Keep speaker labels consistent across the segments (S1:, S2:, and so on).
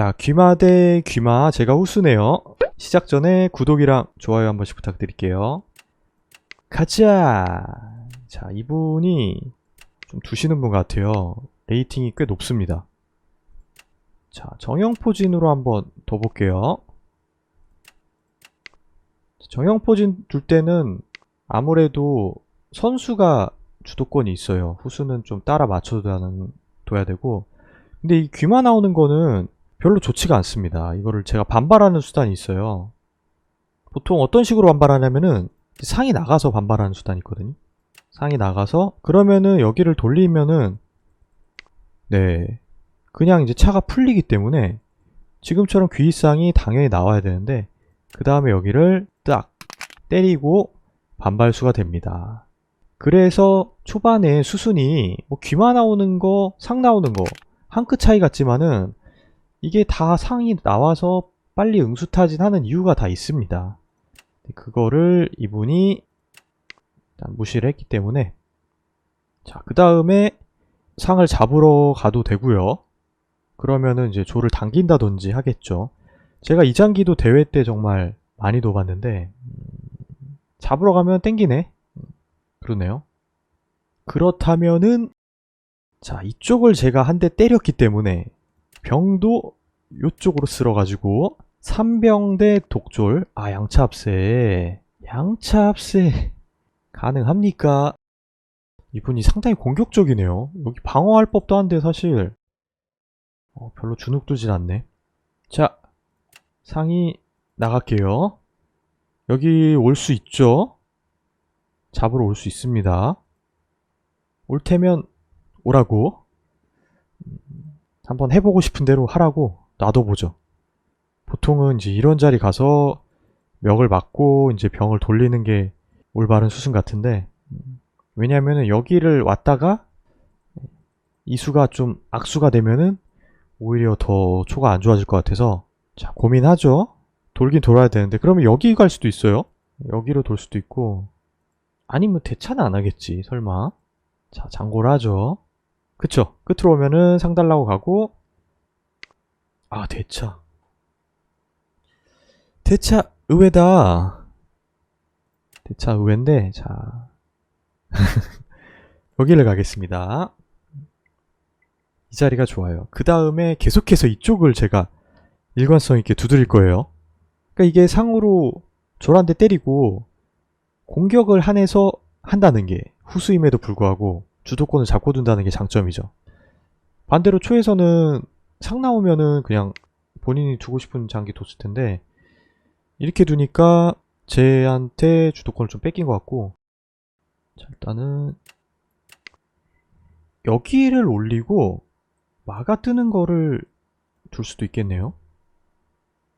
S1: 자, 귀마 대 귀마 제가 후수네요. 시작 전에 구독이랑 좋아요 한 번씩 부탁드릴게요. 가자. 자, 이분이 좀 두시는 분 같아요. 레이팅이 꽤 높습니다. 자, 정형포진으로 한번 더 볼게요. 정형포진 둘 때는 아무래도 선수가 주도권이 있어요. 후수는 좀 따라 맞춰 둬야 되고. 근데 이 귀마 나오는 거는 별로 좋지가 않습니다. 이거를 제가 반발하는 수단이 있어요. 보통 어떤 식으로 반발하냐면은 상이 나가서 반발하는 수단이 있거든요. 상이 나가서 그러면은 여기를 돌리면은 네 그냥 이제 차가 풀리기 때문에 지금처럼 귀상이 당연히 나와야 되는데 그 다음에 여기를 딱 때리고 반발수가 됩니다. 그래서 초반에 수순이 뭐 귀마 나오는 거, 상 나오는 거 한 끗 차이 같지만은 이게 다 상이 나와서 빨리 응수타진 하는 이유가 다 있습니다. 그거를 이분이 무시를 했기 때문에 자, 그 다음에 상을 잡으러 가도 되고요. 그러면은 이제 조를 당긴다든지 하겠죠. 제가 이장기도 대회 때 정말 많이 둬봤는데 음, 잡으러 가면 땡기네. 음, 그러네요. 그렇다면은 자 이쪽을 제가 한 대 때렸기 때문에 병도 요쪽으로 쓸어가지고 3병대 독졸 아 양차합세 양차합세 가능합니까? 이분이 상당히 공격적이네요. 여기 방어할 법도 한데 사실 어, 별로 주눅들진 않네. 자 상이 나갈게요. 여기 올 수 있죠? 잡으러 올 수 있습니다. 올 테면 오라고. 음, 한번 해보고 싶은 대로 하라고 놔둬보죠. 보통은 이제 이런 자리 가서 멱을 맞고 이제 병을 돌리는 게 올바른 수순 같은데 음, 왜냐면은 여기를 왔다가 이수가 좀 악수가 되면은 오히려 더 초가 안 좋아질 것 같아서 자 고민하죠. 돌긴 돌아야 되는데 그러면 여기 갈 수도 있어요. 여기로 돌 수도 있고 아니면 대차는 안 하겠지 설마. 자 장고를 하죠. 그쵸. 끝으로 오면은 상 달라고 가고. 아 대차. 대차 의외다. 대차 의외인데 자. 여기를 가겠습니다. 이 자리가 좋아요. 그 다음에 계속해서 이쪽을 제가 일관성 있게 두드릴 거예요. 그러니까 이게 상으로 조란대 때리고 공격을 한해서 한다는 게 후수임에도 불구하고 주도권을 잡고 둔다는 게 장점이죠. 반대로 초에서는 상 나오면은 그냥 본인이 두고 싶은 장기 뒀을 텐데 이렇게 두니까 쟤한테 주도권을 좀 뺏긴 것 같고 자 일단은 여기를 올리고 마가 뜨는 거를 둘 수도 있겠네요.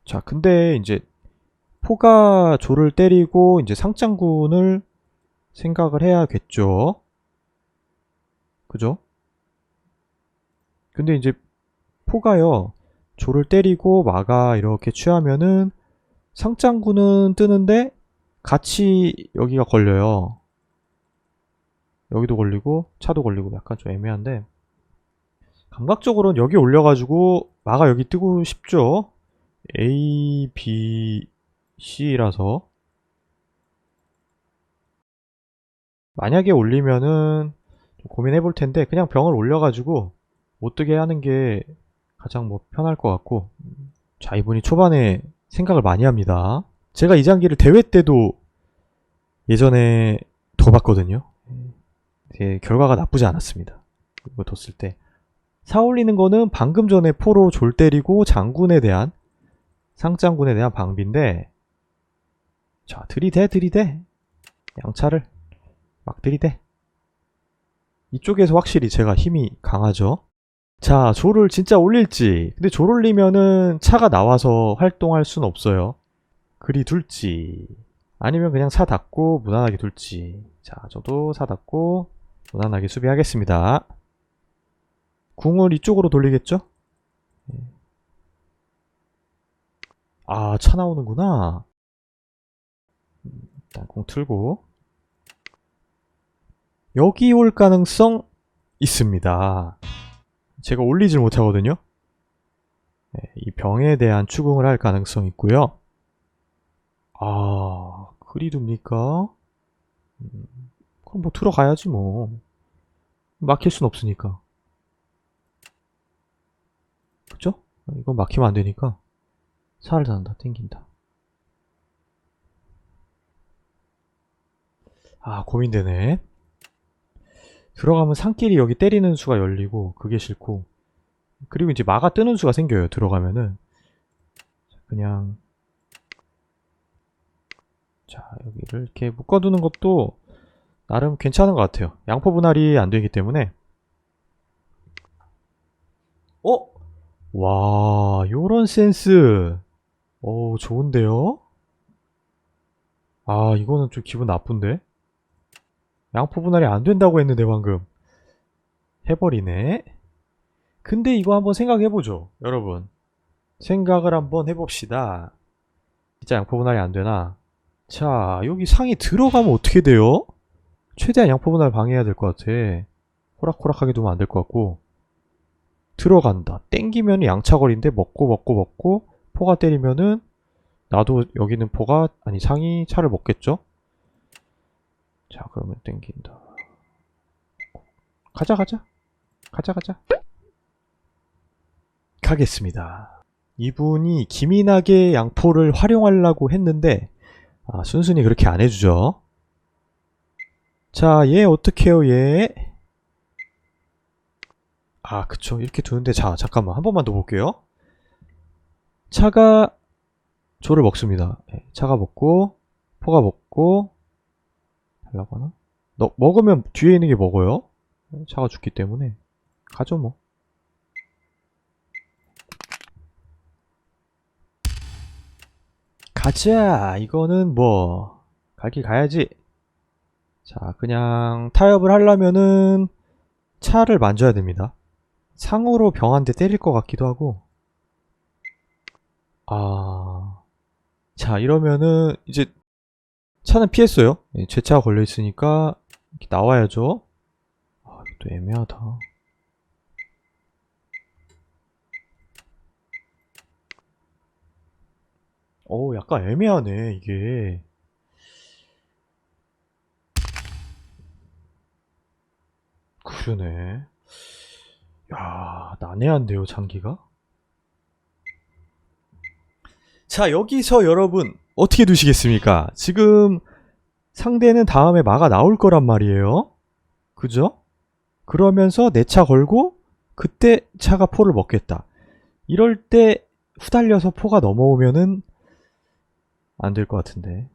S1: 자 근데 이제 포가 조를 때리고 이제 상장군을 생각을 해야겠죠. 그죠? 근데 이제 포가요. 조를 때리고 마가 이렇게 취하면은 상장구는 뜨는데 같이 여기가 걸려요. 여기도 걸리고 차도 걸리고 약간 좀 애매한데 감각적으로는 여기 올려가지고 마가 여기 뜨고 싶죠. A, B, C라서 만약에 올리면은 고민해 볼 텐데 그냥 병을 올려가지고 못 뜨게 하는 게 가장 뭐 편할 것 같고 자 이분이 초반에 생각을 많이 합니다. 제가 이 장기를 대회 때도 예전에 더 봤거든요. 예, 결과가 나쁘지 않았습니다. 이거 뒀을 때 사올리는 거는 방금 전에 포로 졸 때리고 장군에 대한 상장군에 대한 방비인데 자 들이대 들이대. 양차를 막 들이대 이쪽에서 확실히 제가 힘이 강하죠. 자, 조를 진짜 올릴지. 근데 조를 올리면은 차가 나와서 활동할 순 없어요. 그리 둘지. 아니면 그냥 차 닫고 무난하게 둘지. 자, 저도 차 닫고 무난하게 수비하겠습니다. 궁을 이쪽으로 돌리겠죠? 예. 아, 차 나오는구나. 음, 일단 공 틀고. 여기 올 가능성 있습니다. 제가 올리질 못하거든요. 네, 이 병에 대한 추궁을 할 가능성이 있고요. 아, 그리 둡니까? 음, 그럼 뭐 들어가야지 뭐. 막힐 순 없으니까. 그죠? 이건 막히면 안 되니까. 살을 단다, 땡긴다. 아, 고민되네. 들어가면 산길이 여기 때리는 수가 열리고, 그게 싫고. 그리고 이제 마가 뜨는 수가 생겨요, 들어가면은. 자, 그냥. 자, 여기를 이렇게 묶어두는 것도 나름 괜찮은 것 같아요. 양포 분할이 안 되기 때문에. 어? 와, 요런 센스. 오, 좋은데요? 아, 이거는 좀 기분 나쁜데? 양포 분할이 안 된다고 했는데, 방금. 해버리네. 근데 이거 한번 생각해보죠, 여러분. 생각을 한번 해봅시다. 진짜 양포 분할이 안 되나? 자, 여기 상이 들어가면 어떻게 돼요? 최대한 양포 분할 방해해야 될 것 같아. 호락호락하게 두면 안 될 것 같고. 들어간다. 땡기면 양차거리인데 먹고 먹고 먹고 포가 때리면은 나도 여기는 포가 아니 상이 차를 먹겠죠? 자 그러면 땡긴다. 가자 가자 가자 가자 가겠습니다. 이분이 기민하게 양포를 활용하려고 했는데 아, 순순히 그렇게 안 해주죠. 자, 얘 어떡해요, 얘? 아, 그쵸. 이렇게 두는데, 자, 잠깐만. 한 번만 더 볼게요. 차가 조를 먹습니다. 예, 차가 먹고, 포가 먹고, 달라고 하나? 너, 먹으면 뒤에 있는 게 먹어요. 예, 차가 죽기 때문에. 가죠, 뭐. 가자! 이거는 뭐, 갈 길 가야지. 자, 그냥 타협을 하려면은 차를 만져야 됩니다. 상으로 병 한 대 때릴 것 같기도 하고. 아. 자, 이러면은 이제 차는 피했어요. 예, 제 차가 걸려 있으니까 이렇게 나와야죠. 아, 이것도 애매하다. 어, 약간 애매하네, 이게. 그러네. 야, 난해한데요, 장기가? 자, 여기서 여러분, 어떻게 두시겠습니까? 지금 상대는 다음에 마가 나올 거란 말이에요. 그죠? 그러면서 내 차 걸고, 그때 차가 포를 먹겠다. 이럴 때 후달려서 포가 넘어오면은 안 될 것 같은데.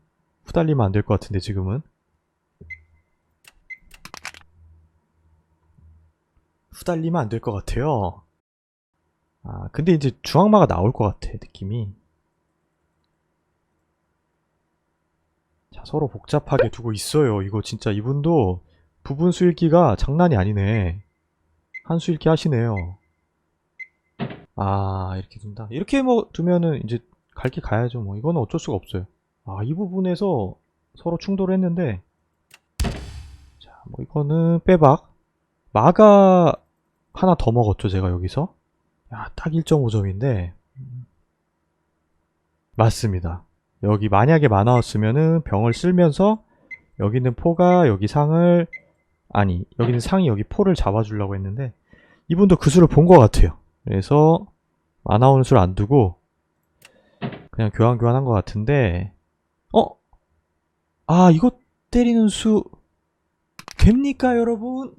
S1: 후달리면 안 될 것 같은데, 지금은. 후달리면 안 될 것 같아요. 아, 근데 이제 중앙마가 나올 것 같아, 느낌이. 자, 서로 복잡하게 두고 있어요. 이거 진짜 이분도 부분 수읽기가 장난이 아니네. 한 수읽기 하시네요. 아, 이렇게 둔다. 이렇게 뭐 두면은 이제 갈 길 가야죠. 뭐, 이거는 어쩔 수가 없어요. 아, 이 부분에서 서로 충돌을 했는데, 자, 뭐, 이거는 빼박. 마가 하나 더 먹었죠, 제가 여기서. 야, 딱 1.5점인데. 맞습니다. 여기 만약에 많아왔으면은 병을 쓸면서 여기 있는 포가 여기 상을 아니 여기 있는 상이 여기 포를 잡아주려고 했는데 이분도 그 수를 본 것 같아요. 그래서 많아오는 수를 안 두고 그냥 교환 교환한 것 같은데 어? 아 이거 때리는 수 됩니까 여러분?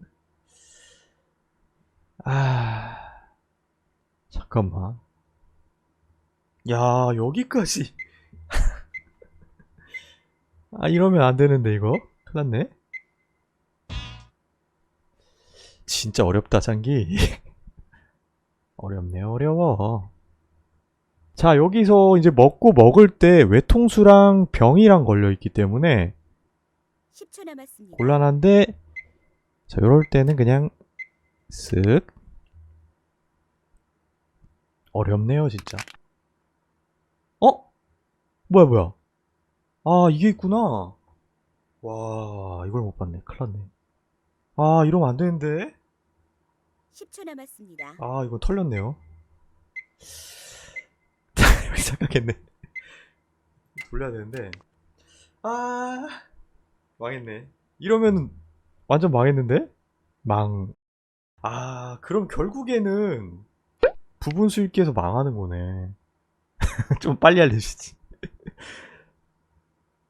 S1: 아 잠깐만 야 여기까지 아 이러면 안 되는데 이거? 큰일 났네. 진짜 어렵다 장기. 어렵네 어려워. 자 여기서 이제 먹고 먹을 때 외통수랑 병이랑 걸려있기 때문에
S2: 10초 남았습니다.
S1: 곤란한데 자 요럴 때는 그냥 쓱. 어렵네요 진짜. 어? 뭐야 뭐야 아 이게 있구나 와 이걸 못 봤네 큰일났네 아 이러면 안 되는데
S2: 10초 남았습니다.
S1: 아 이건 털렸네요 여기 착각했네. 돌려야 되는데. 아, 망했네. 이러면 완전 망했는데? 망. 아, 그럼 결국에는 부분 수익기에서 망하는 거네. 좀 빨리 알려주시지.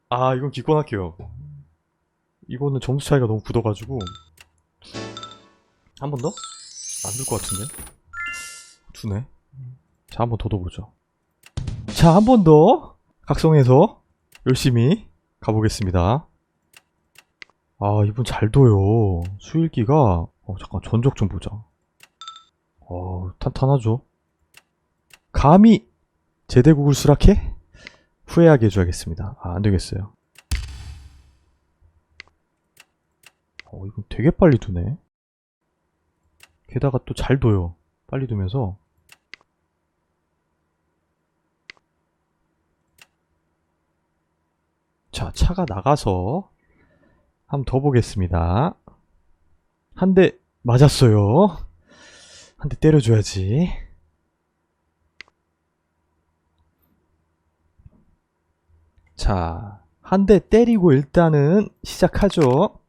S1: 아, 이건 기권할게요. 이거는 점수 차이가 너무 굳어가지고. 한 번 더? 안 될 것 같은데? 두네. 자, 한 번 더 둬보죠. 자, 한 번 더 각성해서 열심히 가보겠습니다. 아, 이분 잘 둬요. 수일기가, 어, 잠깐, 전적 좀 보자. 어, 탄탄하죠? 감히 제대국을 수락해? 후회하게 해줘야겠습니다. 아, 안 되겠어요. 어, 이건 되게 빨리 두네. 게다가 또 잘 둬요. 빨리 두면서. 자, 차가 나가서 한번 더 보겠습니다. 한 대 맞았어요. 한 대 때려줘야지. 자, 한 대 때리고 일단은 시작하죠.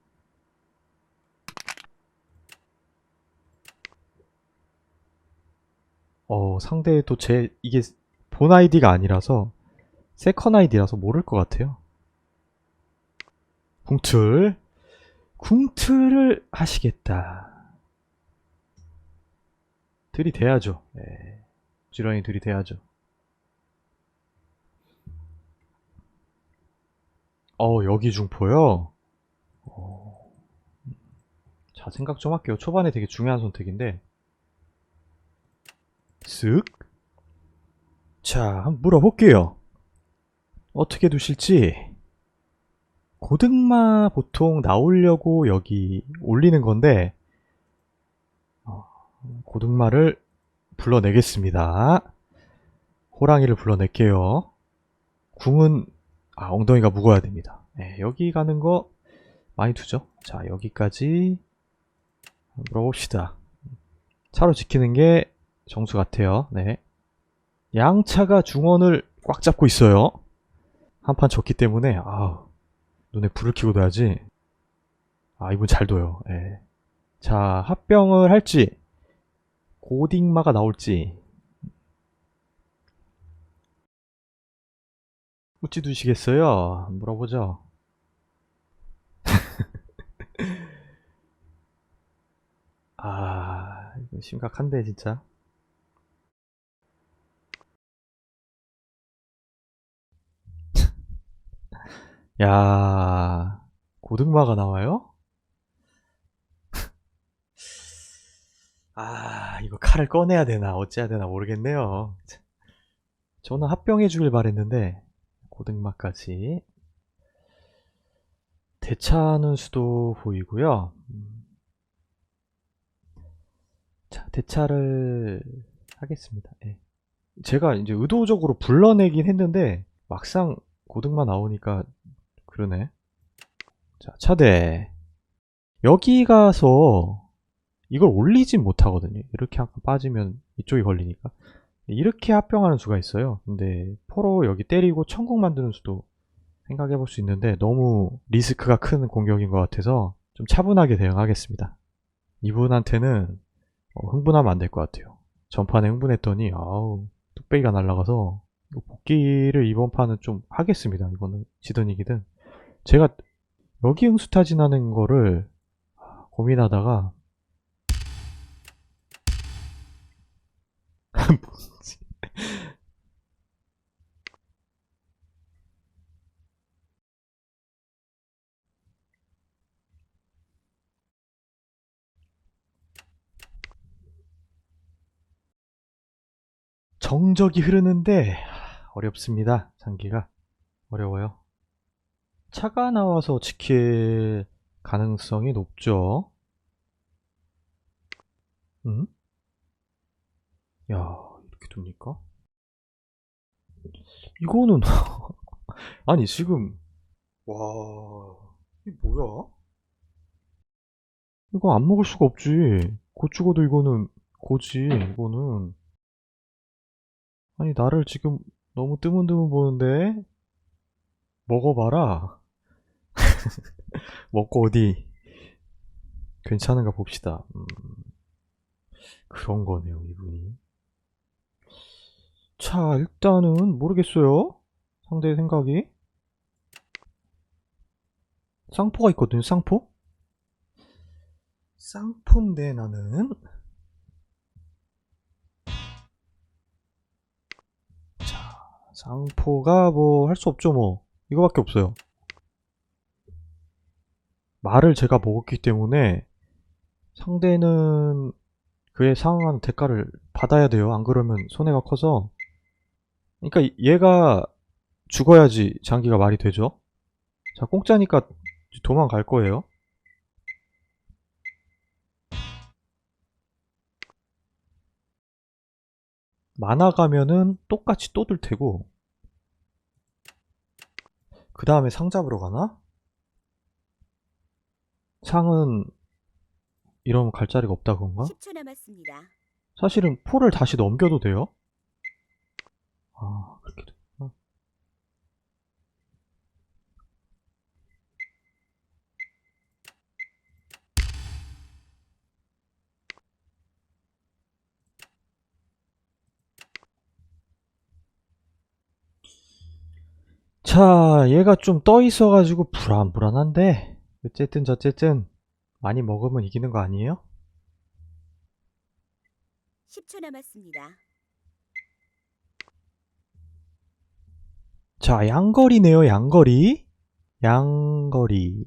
S1: 어, 상대도 제, 이게 본 아이디가 아니라서, 세컨 아이디라서 모를 것 같아요. 궁틀. 궁틀을 하시겠다. 들이대야죠. 예. 지렁이 들이대야죠. 어, 여기 중포요? 어. 자, 생각 좀 할게요. 초반에 되게 중요한 선택인데. 쓱. 자, 한번 물어볼게요. 어떻게 두실지. 고등마 보통 나오려고 여기 올리는 건데, 어, 고등마를 불러내겠습니다. 호랑이를 불러낼게요. 궁은, 아, 엉덩이가 무거워야 됩니다. 네, 여기 가는 거 많이 두죠? 자, 여기까지 물어봅시다. 차로 지키는 게 정수 같아요. 네. 양차가 중원을 꽉 잡고 있어요. 한 판 졌기 때문에, 아 눈에 불을 켜고 둬야지. 아, 이분 잘 둬요. 예. 자, 합병을 할지, 고딩마가 나올지. 어찌 두시겠어요? 물어보죠. 아, 이거 심각한데, 진짜. 야, 고등마가 나와요? 아, 이거 칼을 꺼내야 되나, 어찌해야 되나 모르겠네요. 저는 합병해 주길 바랬는데, 고등마까지. 대차하는 수도 보이고요. 음. 자, 대차를 하겠습니다. 예. 제가 이제 의도적으로 불러내긴 했는데, 막상 고등마 나오니까 그러네. 자, 차대. 여기 가서 이걸 올리진 못하거든요. 이렇게 한 번 빠지면 이쪽이 걸리니까. 이렇게 합병하는 수가 있어요. 근데 포로 여기 때리고 천국 만드는 수도 생각해 볼 수 있는데 너무 리스크가 큰 공격인 것 같아서 좀 차분하게 대응하겠습니다. 이분한테는 어, 흥분하면 안 될 것 같아요. 전판에 흥분했더니 아우 뚝배기가 날라가서 복귀를 이번 판은 좀 하겠습니다. 이거는 지든 이기든 제가 여기 응수타진하는 거를 고민하다가 뭐지? 정적이 흐르는데 어렵습니다. 장기가 어려워요. 차가 나와서 지킬 가능성이 높죠. 응? 야, 이렇게 됩니까? 이거는 아니 지금 와 이게 뭐야? 이거 안 먹을 수가 없지. 곧 죽어도 이거는 고지. 이거는 아니 나를 지금 너무 뜨문뜨문 보는데 먹어봐라. 먹고 어디 괜찮은가 봅시다. 음, 그런 거네요, 이분이. 자, 일단은 모르겠어요. 상대의 생각이. 쌍포가 있거든요, 쌍포? 쌍포인데 나는 자, 쌍포가 뭐 할 수 없죠, 뭐. 이거밖에 없어요. 말을 제가 먹었기 때문에 상대는 그에 상응한 대가를 받아야 돼요. 안 그러면 손해가 커서. 그러니까 얘가 죽어야지 장기가 말이 되죠. 자, 공짜니까 도망갈 거예요. 만화 가면은 똑같이 또들 테고 그 다음에 상 잡으러 가나? 상은 이러면 갈 자리가 없다 그런가?
S2: 10초 남았습니다.
S1: 사실은 포를 다시 넘겨도 돼요? 아 그렇게 됐구나 자 얘가 좀 떠 있어가지고 불안불안한데 어쨌든 저쨌든 많이 먹으면 이기는 거 아니에요?
S2: 10초 남았습니다.
S1: 자, 양거리네요, 양거리. 양거리.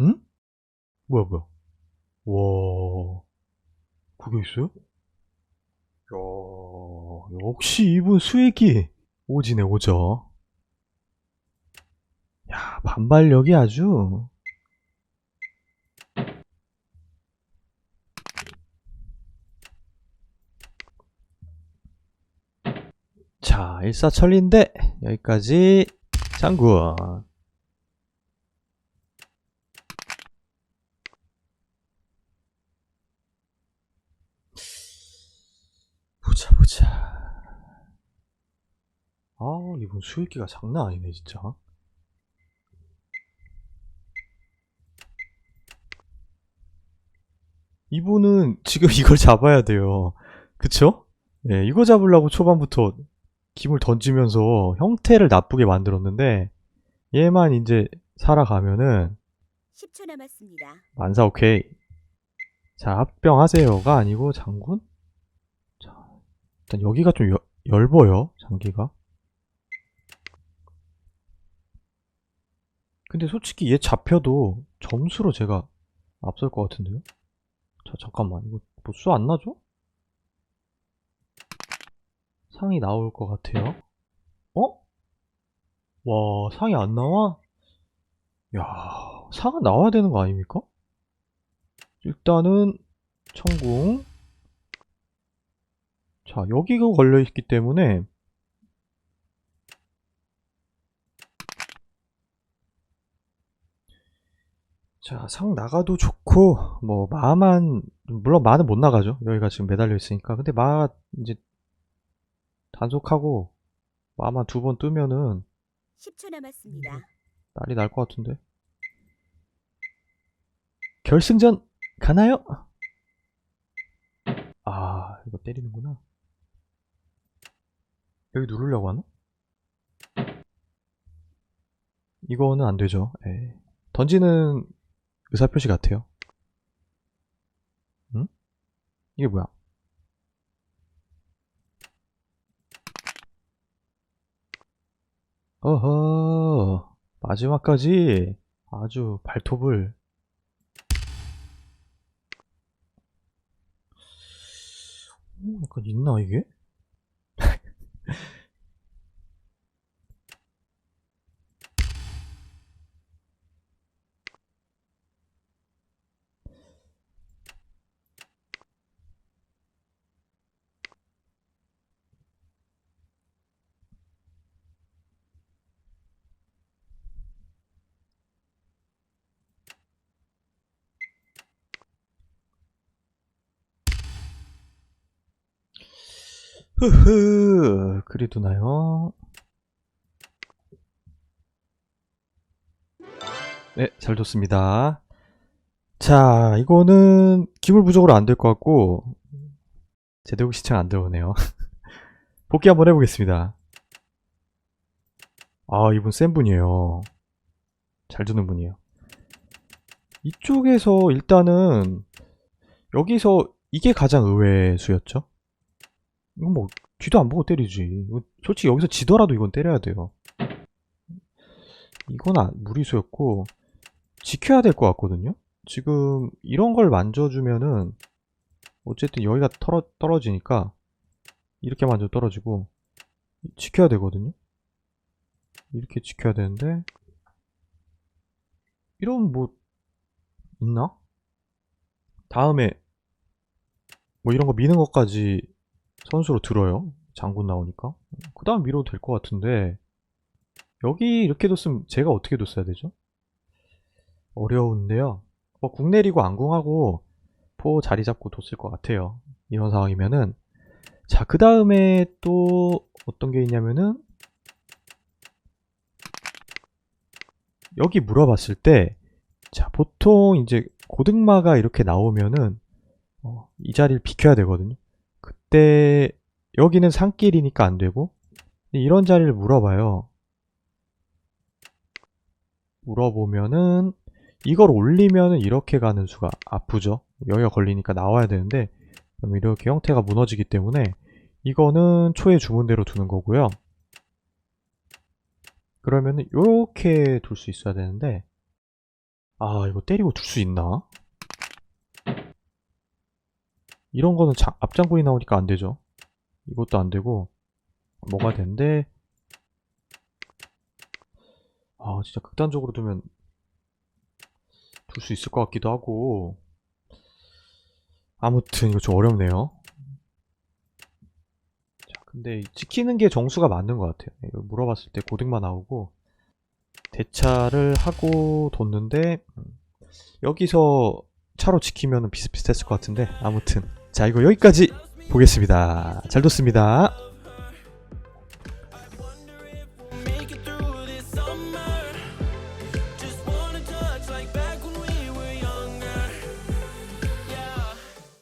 S1: 응? 뭐야, 뭐야. 와. 그게 있어요? 야, 역시 이분 수액이 오지네, 오죠. 야, 반발력이 아주. 자, 일사천리인데 여기까지 장군. 보자 보자. 아, 이분 수익기가 장난 아니네, 진짜. 이분은 지금 이걸 잡아야 돼요. 그쵸? 예, 이거 잡으려고 초반부터 김을 던지면서 형태를 나쁘게 만들었는데 얘만 이제 살아가면은
S2: 10초 남았습니다.
S1: 만사 오케이. 자, 합병하세요가 아니고 장군? 자, 일단 여기가 좀 여- 얇아요, 장기가. 근데 솔직히 얘 잡혀도 점수로 제가 앞설 것 같은데요? 자, 잠깐만. 이거 보수 안 나죠? 상이 나올 것 같아요. 어? 와, 상이 안 나와? 야, 상은 나와야 되는 거 아닙니까? 일단은 천궁. 자, 여기가 걸려 있기 때문에 자, 상 나가도 좋고 뭐 마만 물론 마는 못 나가죠. 여기가 지금 매달려 있으니까. 근데 마 이제 단속하고 마만 두번 뜨면은
S2: 10초 남았습니다.
S1: 난리 날 것 같은데. 결승전 가나요? 아, 이거 때리는구나. 여기 누르려고 하나? 이거는 안 되죠. 예. 던지는 의사표시 같아요. 응? 이게 뭐야? 어허, 마지막까지 아주 발톱을 오, 약간 있나 이게? 흐흐 그리 두나요? 네, 잘 뒀습니다. 자, 이거는 기물 부족으로 안 될 것 같고 제대로 시청 안 들어오네요. 복귀 한번 해보겠습니다. 아, 이분 센 분이에요. 잘 두는 분이에요. 이쪽에서 일단은 여기서 이게 가장 의외의 수였죠. 이건 뭐 뒤도 안 보고 때리지. 솔직히 여기서 지더라도 이건 때려야 돼요. 이건 아, 무리수였고 지켜야 될 것 같거든요. 지금 이런 걸 만져주면은 어쨌든 여기가 털어, 떨어지니까 이렇게 만져 떨어지고 지켜야 되거든요. 이렇게 지켜야 되는데 이런 뭐 있나? 다음에 뭐 이런 거 미는 것까지 선수로 들어요. 장군 나오니까. 그 다음 밀어도 될 것 같은데 여기 이렇게 뒀으면 제가 어떻게 뒀어야 되죠? 어려운데요. 뭐 국내리고 안궁하고 포 자리 잡고 뒀을 것 같아요. 이런 상황이면은 자, 그 다음에 또 어떤 게 있냐면은 여기 물어봤을 때 자, 보통 이제 고등마가 이렇게 나오면은 어, 이 자리를 비켜야 되거든요. 그때 여기는 산길이니까 안 되고 이런 자리를 물어봐요. 물어보면은 이걸 올리면은 이렇게 가는 수가 아프죠. 여기가 걸리니까 나와야 되는데 그럼 이렇게 형태가 무너지기 때문에 이거는 초의 주문대로 두는 거고요. 그러면은 이렇게 둘 수 있어야 되는데 아 이거 때리고 둘 수 있나? 이런 거는 자- 앞장군이 나오니까 안 되죠. 이것도 안 되고 뭐가 된대? 아 진짜 극단적으로 두면 둘 수 있을 것 같기도 하고 아무튼 이거 좀 어렵네요. 자 근데 이 지키는 게 정수가 맞는 것 같아요. 이거 물어봤을 때 고등만 나오고 대차를 하고 뒀는데 음, 여기서 차로 지키면 비슷비슷했을 것 같은데 아무튼 자 이거 여기까지 보겠습니다. 잘 뒀습니다.